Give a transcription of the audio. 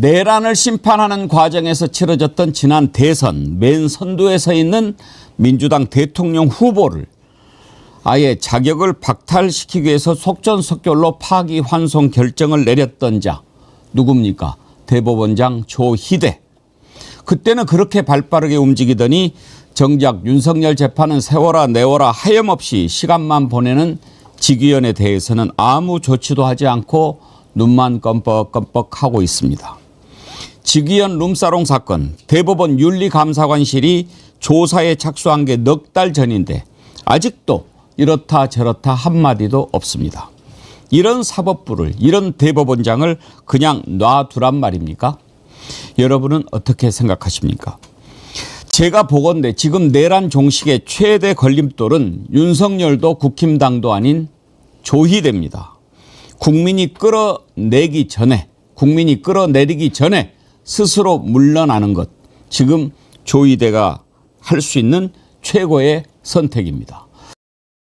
내란을 심판하는 과정에서 치러졌던 지난 대선 맨 선두에 서 있는 민주당 대통령 후보를 아예 자격을 박탈시키기 위해서 속전속결로 파기환송 결정을 내렸던 자 누굽니까? 대법원장 조희대. 그때는 그렇게 발빠르게 움직이더니 정작 윤석열 재판은 세워라 내워라 하염없이 시간만 보내는 직위원에 대해서는 아무 조치도 하지 않고 눈만 껌뻑껌뻑 하고 있습니다. 직위원 룸사롱 사건 대법원 윤리감사관실이 조사에 착수한 게 넉 달 전인데 아직도 이렇다 저렇다 한마디도 없습니다. 이런 사법부를 이런 대법원장을 그냥 놔두란 말입니까? 여러분은 어떻게 생각하십니까? 제가 보건대 지금 내란 종식의 최대 걸림돌은 윤석열도 국힘당도 아닌 조희대입니다. 국민이 끌어내기 전에 국민이 끌어내리기 전에 스스로 물러나는 것 지금 조희대가 할 수 있는 최고의 선택입니다.